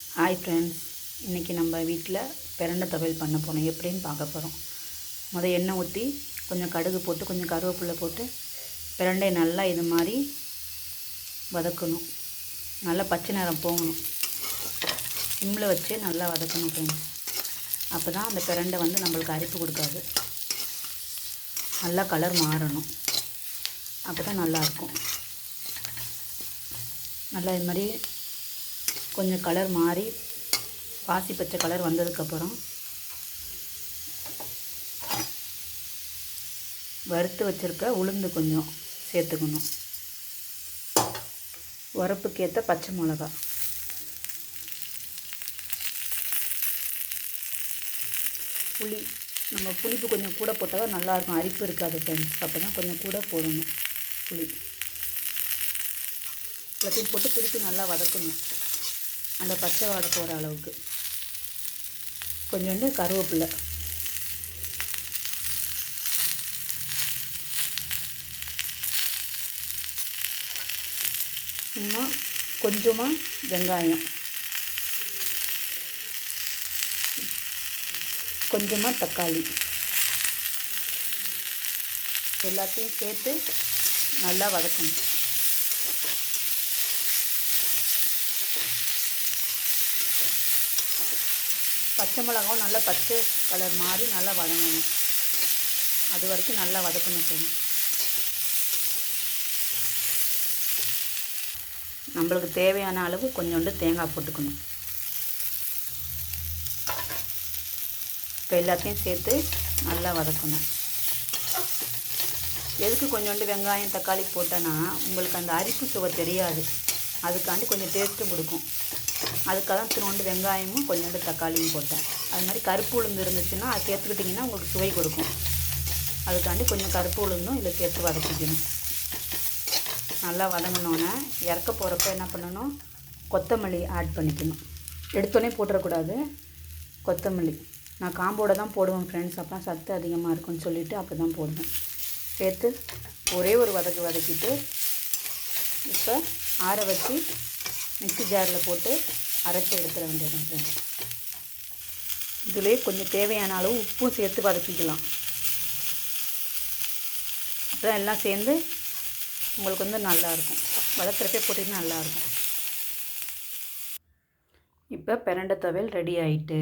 Hi friends இன்றைக்கி நம்ம வீட்டில் பிரண்டை துவையல் பண்ண போகிறோம் எப்படின்னு பார்க்க போகிறோம் முதல் எண்ணெய் ஊற்றி கொஞ்சம் கடுகு போட்டு கொஞ்சம் கருவேப்பிலை போட்டு பிரண்டையை நல்லா இது மாதிரி வதக்கணும். நல்லா பச்சை நிறம் போகணும். சிம்மில் வச்சு நல்லா வதக்கணும் ஃப்ரெண்ட்ஸ் அப்போ தான் அந்த பிரண்டை வந்து நம்மளுக்கு அரிப்பு கொடுக்காது. நல்லா கலர் மாறணும். அப்போ தான் நல்லாயிருக்கும் நல்லா இது மாதிரி கொஞ்சம் கலர் மாறி பாசி பச்சை கலர் வந்ததுக்கப்புறம் வறுத்து வச்சுருக்க உளுந்து கொஞ்சம் சேர்த்துக்கணும். உரப்புக்கேற்ற பச்சை மிளகா. புளி நம்ம புளிப்பு கொஞ்சம் கூட போட்டால் தான் நல்லாயிருக்கும். அரிப்பு இருக்காது ஃப்ரெண்ட்ஸ் அப்போ தான் கொஞ்சம் கூட போடணும் புளி. எல்லாத்தையும் போட்டு திருப்பி நல்லா வதக்கணும். அந்த பச்சை வாடை போகிற அளவுக்கு. கொஞ்சோண்டு கருவேப்பில்லை சும்மா கொஞ்சமாக வெங்காயம். கொஞ்சமாக தக்காளி. எல்லாத்தையும் சேர்த்து நல்லா வதக்கணும். பச்சை மிளகாவும் நல்லா பச்சை கலர் மாதிரி நல்லா வதங்கணும். அது வரைக்கும் நல்லா வதக்கணும் ஃப்ரெண்ட்ஸ் நம்மளுக்கு தேவையான அளவு கொஞ்சோண்டு தேங்காய் போட்டுக்கணும். இப்போ எல்லாத்தையும் சேர்த்து நல்லா வதக்கணும். எதுக்கு கொஞ்சோண்டு வெங்காயம் தக்காளி போட்டேன்னா உங்களுக்கு அந்த அரிப்பு சுவை தெரியாது. அதுக்காண்டி கொஞ்சம் டேஸ்ட்டும் கொடுக்கும். அதுக்காக தான் திருவண்டு வெங்காயமும் கொஞ்சோண்டு தக்காளியும் போட்டேன். அது மாதிரி கருப்பு உளுந்து இருந்துச்சுன்னா அது சேர்த்துக்கிட்டிங்கன்னா உங்களுக்கு சுவை கொடுக்கும். அதுக்காண்டி கொஞ்சம் கருப்பு உளுந்தும் இதில் சேர்த்து வதக்கிக்கணும். நல்லா வதங்கினோன்னே இறக்க போகிறப்ப என்ன பண்ணணும்? கொத்தமல்லி ஆட் பண்ணிக்கணும். எடுத்தோடனே போட்டுறக்கூடாது. கொத்தமல்லி. நான் காம்போட தான் போடுவேன் ஃப்ரெண்ட்ஸ் அப்போ சத்து அதிகமாக இருக்குன்னு சொல்லிவிட்டு அப்போ தான் போடுவேன். சேர்த்து ஒரே ஒரு வதக்கு வதக்கிட்டு இப்போ ஆற வச்சு மிக்ஸி ஜாரில் போட்டு அரைச்சி எடுத்துட வேண்டியது ஃப்ரெண்ட்ஸ் இதுலேயே கொஞ்சம் தேவையான அளவு உப்பும் சேர்த்து வதக்கிக்கலாம். அப்புறம் எல்லாம் சேர்ந்து உங்களுக்கு வந்து நல்லாயிருக்கும் வதக்கிறப்பே போட்டிங்கன்னா நல்லாயிருக்கும் இப்போ பிரண்டை துவையல் ரெடி ஆகிட்டு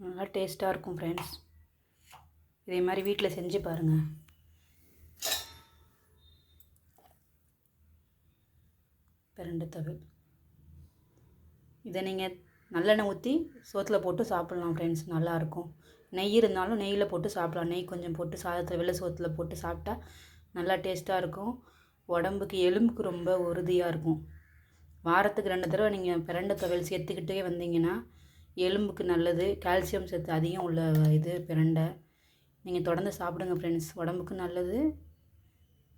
நல்லா டேஸ்ட்டாக இருக்கும் ஃப்ரெண்ட்ஸ் இதே மாதிரி வீட்டில் செஞ்சு பாருங்கள் பிரண்டை துவையல். இதை நீங்கள் நல்லெண்ணெய் ஊற்றி சோத்தில் போட்டு சாப்பிட்லாம் ஃப்ரெண்ட்ஸ் நல்லாயிருக்கும் நெய் இருந்தாலும் நெய்யில் போட்டு சாப்பிட்லாம். நெய் கொஞ்சம் போட்டு சாதத்தில் வெள்ளை சோத்தில் போட்டு சாப்பிட்டா நல்லா டேஸ்ட்டாக இருக்கும். உடம்புக்கு எலும்புக்கு ரொம்ப உறுதியாக இருக்கும். வாரத்துக்கு ரெண்டு தடவை நீங்கள் பிரண்டை துவையல் சேர்த்துக்கிட்டே வந்தீங்கன்னா எலும்புக்கு நல்லது கால்சியம் சத்து அதிகம் உள்ள இது பிரண்டை. நீங்கள் தொடர்ந்து சாப்பிடுங்க ஃப்ரெண்ட்ஸ் உடம்புக்கு நல்லது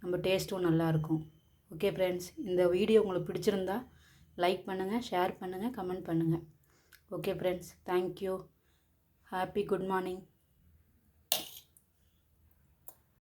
நம்ம டேஸ்ட்டும் நல்லாயிருக்கும் ஓகே ஃப்ரெண்ட்ஸ் இந்த வீடியோ உங்களுக்கு பிடிச்சிருந்தா லைக் பண்ணுங்கள் ஷேர் பண்ணுங்கள் கமெண்ட் பண்ணுங்கள் okay friends thank you happy good morning